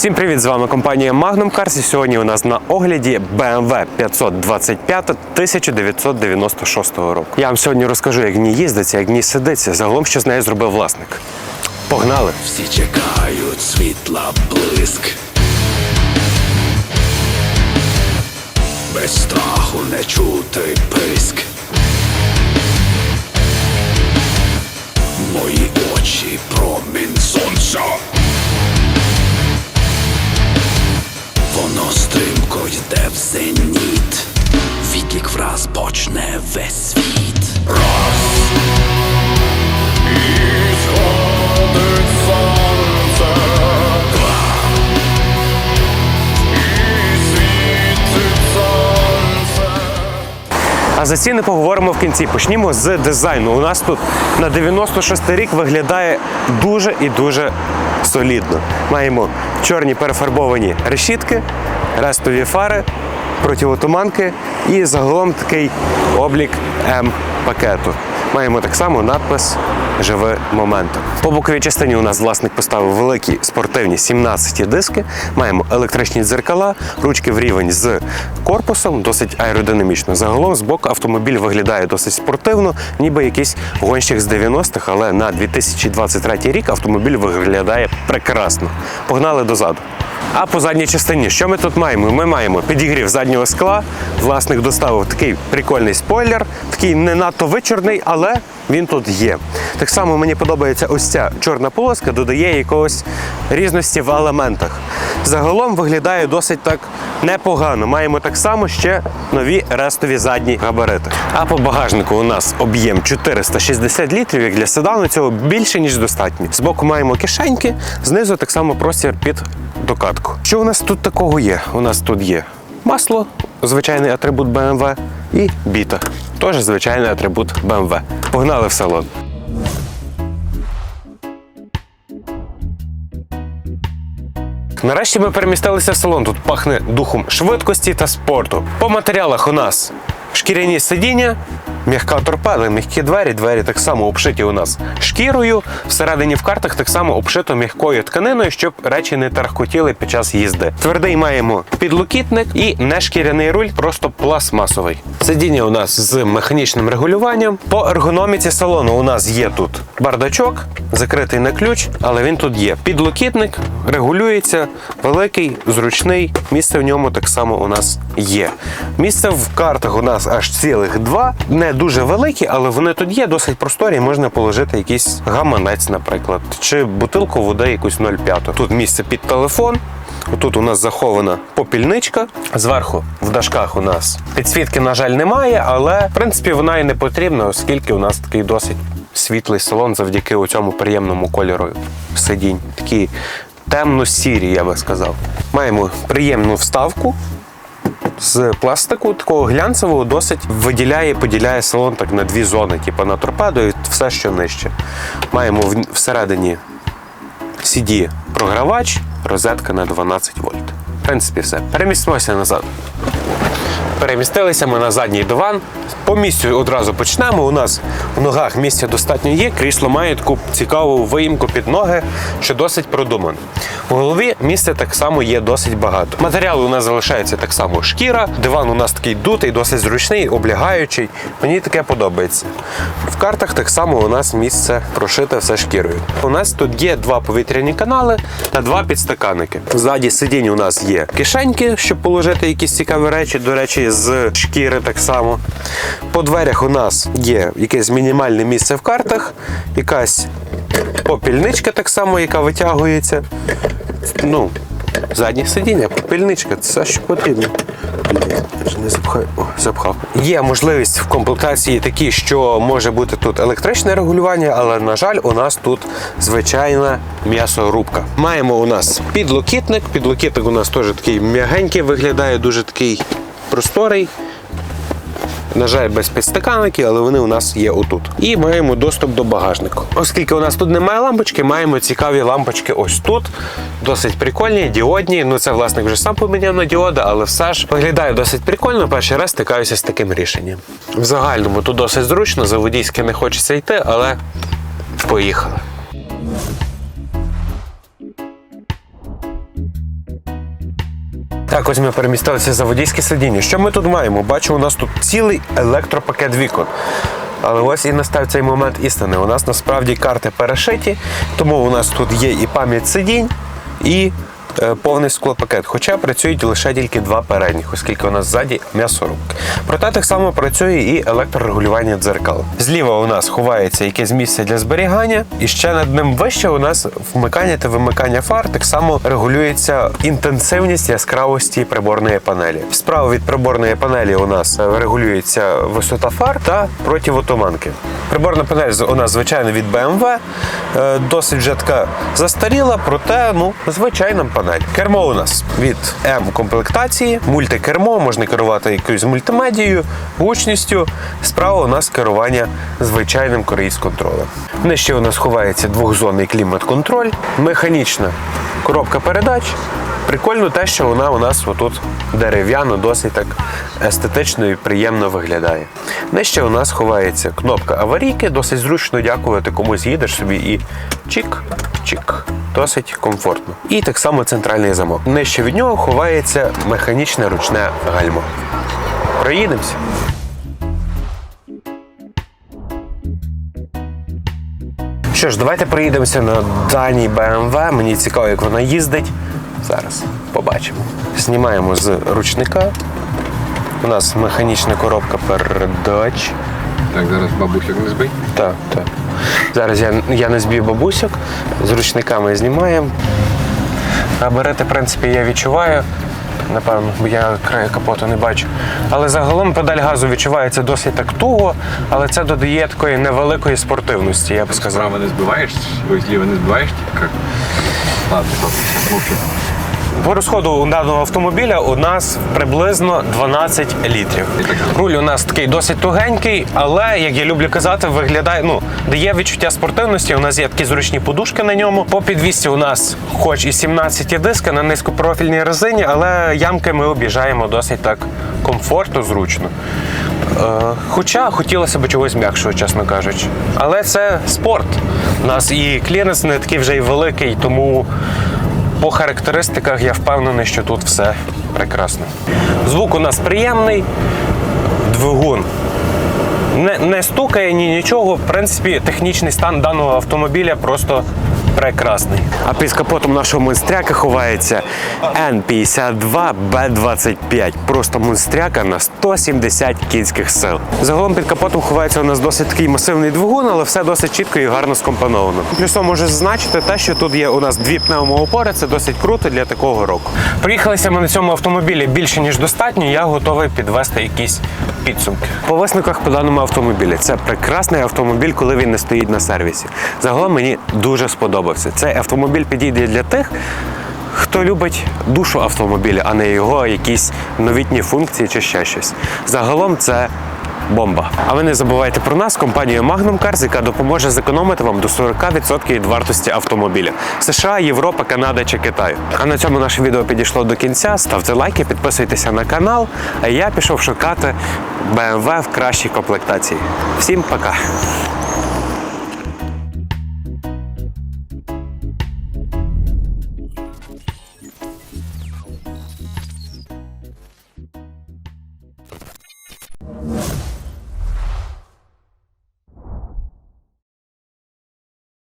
Всім привіт! З вами компанія Magnum Cars. І сьогодні у нас на огляді BMW 525 1996 року. Я вам сьогодні розкажу, як в ній їздиться, як в ній сидиться, загалом, що з нею зробив власник. Погнали! Всі чекають світла блиск. Без страху не чути писк. Мої очі промінь сонця. Воно стрімко йде в зеніт. Відлік враз почне весь світ. Раз. А за ціни поговоримо в кінці. Почнімо з дизайну. У нас тут на 96 рік виглядає дуже і дуже солідно. Маємо чорні перефарбовані решітки, рестові фари, противотуманки і загалом такий облік М-пакету. Маємо так само надпис Живи моментом. По боковій частині у нас власник поставив великі спортивні 17 диски. Маємо електричні дзеркала, ручки в рівень з корпусом, досить аеродинамічно. Загалом з боку автомобіль виглядає досить спортивно, ніби якийсь гонщик з 90-х, але на 2023 рік автомобіль виглядає прекрасно. Погнали дозаду. А по задній частині, що ми тут маємо? Ми маємо підігрів заднього скла. Власник доставив такий прикольний спойлер, такий не надто вичорний, але він тут є. Так само мені подобається ось ця чорна полоска, додає якогось різності в елементах. Загалом виглядає досить так непогано. Маємо так само ще нові рестові задні габарити. А по багажнику у нас об'єм 460 літрів, як для седану, цього більше ніж достатньо. Збоку маємо кишеньки, знизу так само простір під докатку. Що у нас тут такого є? У нас тут є масло, звичайний атрибут BMW, і біта. Теж звичайний атрибут BMW. Погнали в салон. Нарешті ми перемістилися в салон. Тут пахне духом швидкості та спорту. По матеріалах у нас шкіряні сидіння, м'яка торпеда, м'які двері. Двері так само обшиті у нас шкірою. Всередині в картах так само обшито м'якою тканиною, щоб речі не тархкотіли під час їзди. Твердий маємо підлокітник і не шкіряний руль, просто пластмасовий. Сидіння у нас з механічним регулюванням. По ергономіці салону у нас є тут бардачок, закритий на ключ, але він тут є. Підлокітник регулюється, великий, зручний. Місце в ньому так само у нас є. Місце в картах у нас аж цілих два. Не дуже великі, але вони тут є, досить просторі. Можна положити якийсь гаманець, наприклад, чи бутилку води якусь 0,5. Тут місце під телефон. Тут у нас захована попільничка. Зверху в дашках у нас підсвітки, на жаль, немає, але в принципі вона і не потрібна, оскільки у нас такий досить світлий салон завдяки цьому приємному кольору сидінь. Такі темно-сірі, я би сказав. Маємо приємну вставку. З пластику такого глянцевого досить виділяє, поділяє салон так на дві зони, типу на торпедо і все, що нижче. Маємо всередині CD програвач, розетка на 12 вольт. В принципі, все. Перемістимося назад. Перемістилися ми на задній диван. По місцю одразу почнемо. У нас в ногах місця достатньо є. Крісло має таку цікаву виїмку під ноги, що досить продумано. У голові місця так само є досить багато. Матеріал у нас залишається так само шкіра. Диван у нас такий дутий, досить зручний, облягаючий. Мені таке подобається. В картах так само у нас місце прошите все шкірою. У нас тут є два повітряні канали та два підстаканники. Ззаді сидінь у нас є кишеньки, щоб положити якісь цікаві речі. До речі, з шкіри так само. По дверях у нас є якесь мінімальне місце в картах, якась попільничка так само, яка витягується. Ну, заднє сидіння, попільничка, це все, що потрібно. Не запхав. Є можливість в комплектації такі, що може бути тут електричне регулювання, але, на жаль, у нас тут звичайна м'ясорубка. Маємо у нас підлокітник. Підлокітник у нас теж такий м'ягенький, виглядає дуже такий просторий. На жаль, без підстаканників, але вони у нас є отут. І маємо доступ до багажнику. Оскільки у нас тут немає лампочки, маємо цікаві лампочки ось тут. Досить прикольні, діодні. Ну це власник вже сам поміняв на діоди, але все ж виглядає досить прикольно. Перший раз стикаюся з таким рішенням. В загальному тут досить зручно, за водійське не хочеться йти, але поїхали. Так, ось ми перемістилися за водійське сидіння. Що ми тут маємо? Бачу, у нас тут цілий електропакет вікон. Але ось і настав цей момент істини. У нас насправді карти перешиті, тому у нас тут є і пам'ять сидінь, і повний склопакет. Хоча працюють лише тільки два передніх, оскільки у нас ззаді м'ясорубки. Проте так само працює і електрорегулювання дзеркал. Зліва у нас ховається якесь місце для зберігання, і ще над ним вище у нас вмикання та вимикання фар. Так само регулюється інтенсивність яскравості приборної панелі. Справа від приборної панелі у нас е, регулюється висота фар та противотуманки. Приборна панель у нас звичайно від BMW, е, досить вже така застаріла, проте ну звичайна панель. Кермо у нас від М комплектації, мультикермо, можна керувати якоюсь мультимедією, гучністю. Справа у нас керування звичайним круїз-контролем. Нижче у нас ховається двохзонний клімат-контроль, механічна коробка передач. Прикольно те, що вона у нас отут дерев'яно, досить так естетично і приємно виглядає. Нижче у нас ховається кнопка аварійки, досить зручно дякувати комусь їдеш собі і чик, чик. Досить комфортно. І так само центральний замок. Нижче від нього ховається механічне ручне гальмо. Проїдемося. Що ж, давайте проїдемося на даній BMW. Мені цікаво, як вона їздить. Зараз побачимо. Знімаємо з ручника. У нас механічна коробка передач. Так, зараз бабусяк не збий. Так, так. Зараз я, я не зб'ю бабусяк, з ручниками знімаємо. А берети, в принципі, я відчуваю. Напевно, бо я краю капоту не бачу. Але загалом педаль газу відчувається досить так туго, але це додає такої невеликої спортивності, я би сказав. Справа не збиваєш, зліва не збиваєш, як. Ладно. По розходу даного автомобіля у нас приблизно 12 літрів. Руль у нас такий досить тугенький, але як я люблю казати, виглядає ну дає відчуття спортивності. У нас є такі зручні подушки на ньому. По підвісці у нас, хоч і 17 диски на низькопрофільній резині, але ямки ми об'їжджаємо досить так комфортно, зручно. Е, Хоча хотілося б чогось м'якшого, чесно кажучи. Але це спорт. У нас і кліренс не такий вже й великий, тому по характеристиках я впевнений, що тут все прекрасно. Звук у нас приємний, двигун не, не стукає ні нічого. В принципі, технічний стан даного автомобіля просто прекрасний. А під капотом нашого монстряка ховається N52B25. Просто монстряка на 170 кінських сил. Загалом під капотом ховається у нас досить такий масивний двигун, але все досить чітко і гарно скомпоновано. Плюсом можу зазначити те, що тут є у нас дві пневмоопори, це досить круто для такого року. Приїхалися ми на цьому автомобілі більше ніж достатньо. Я готовий підвести якісь підсумки. По висновках по даному автомобілі це прекрасний автомобіль, коли він не стоїть на сервісі. Загалом мені дуже сподобався. Цей автомобіль підійде для тих. Хто любить душу автомобіля, а не його якісь новітні функції чи ще щось. Загалом це бомба. А ви не забувайте про нас, компанію Magnum Cars, яка допоможе зекономити вам до 40% від вартості автомобіля. США, Європа, Канада чи Китай. А на цьому наше відео підійшло до кінця. Ставте лайки, підписуйтеся на канал. А я пішов шукати BMW в кращій комплектації. Всім пока!